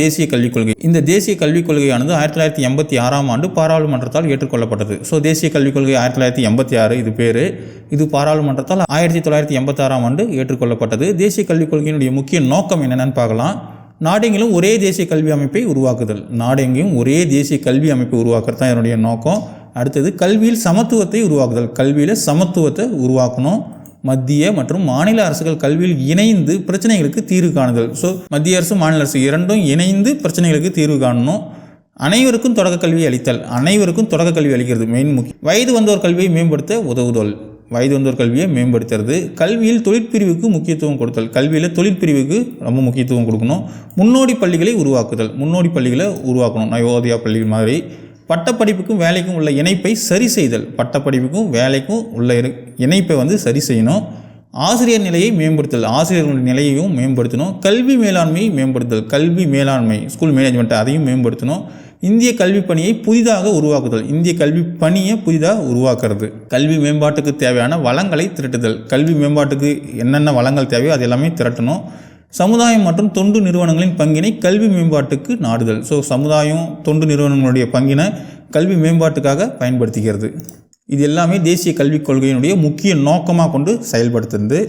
தேசிய கல்விக் கொள்கை. இந்த தேசிய கல்விக் கொள்கையானது ஆயிரத்தி தொள்ளாயிரத்தி எண்பத்தி ஆறாம் ஆண்டு பாராளுமன்றத்தால் ஏற்றுக்கொள்ளப்பட்டது. ஸோ தேசிய கல்விக் கொள்கை ஆயிரத்தி தொள்ளாயிரத்தி எண்பத்தி ஆறு இது பேர். இது பாராளுமன்றத்தால் ஆயிரத்தி தொள்ளாயிரத்தி எண்பத்தாறாம் ஆண்டு ஏற்றுக்கொள்ளப்பட்டது. தேசிய கல்விக் கொள்கையினுடைய முக்கிய நோக்கம் என்னென்னு பார்க்கலாம். நாடெங்கிலும் ஒரே தேசிய கல்வி அமைப்பை உருவாக்குதல். நாடெங்கிலும் ஒரே தேசிய கல்வி அமைப்பை உருவாக்குறது தான் என்னுடைய நோக்கம். அடுத்தது கல்வியில் சமத்துவத்தை உருவாக்குதல். கல்வியில் சமத்துவத்தை உருவாக்கணும். மத்திய மற்றும் மாநில அரசுகள் கல்வியில் இணைந்து பிரச்சனைகளுக்கு தீர்வு காணுதல். ஸோ மத்திய அரசு மாநில அரசு இரண்டும் இணைந்து பிரச்சனைகளுக்கு தீர்வு காணணும். அனைவருக்கும் தொடக்க கல்வி அளித்தல் அனைவருக்கும் தொடக்க கல்வி அளிக்கிறது மெயின் முக்கியம். வயது வந்தோர் கல்வியை மேம்படுத்த உதவுதல். வயது வந்தோர் கல்வியை மேம்படுத்துறது. கல்வியில் தொழிற்பிரிவுக்கு முக்கியத்துவம் கொடுத்தல். கல்வியில் தொழிற்பிரிவுக்கு ரொம்ப முக்கியத்துவம் கொடுக்கணும். முன்னோடி பள்ளிகளை உருவாக்குதல். முன்னோடி பள்ளிகளை உருவாக்கணும். நயோதயா பள்ளி மாதிரி. பட்டப்படிப்புக்கும் வேலைக்கும் உள்ள இணைப்பை சரி செய்தல். பட்டப்படிப்புக்கும் வேலைக்கும் உள்ள இரு- இணைப்பை வந்து சரி செய்யணும். ஆசிரியர் நிலையை மேம்படுத்தல் ஆசிரியர்களுடைய நிலையையும் மேம்படுத்தணும். கல்வி மேலாண்மையை மேம்படுத்தல் கல்வி மேலாண்மை ஸ்கூல் மேனேஜ்மெண்ட் அதையும் மேம்படுத்தணும். இந்திய கல்வி பணியை புதிதாக உருவாக்குதல். இந்திய கல்வி பணியை புதிதாக உருவாக்குறது. கல்வி மேம்பாட்டுக்கு தேவையான வளங்களை திரட்டுதல். கல்வி மேம்பாட்டுக்கு என்னென்ன வளங்கள் தேவையோ அது எல்லாமே திரட்டணும். சமுதாயம் மற்றும் தொண்டு நிறுவனங்களின் பங்கினை கல்வி மேம்பாட்டுக்கு நாடுதல். ஸோ சமுதாயம் தொண்டு நிறுவனங்களுடைய பங்கினை கல்வி மேம்பாட்டுக்காக பயன்படுத்துகிறது. இது எல்லாமே தேசிய கல்விக் கொள்கையினுடைய முக்கிய நோக்கமாக கொண்டு செயல்படுத்துறது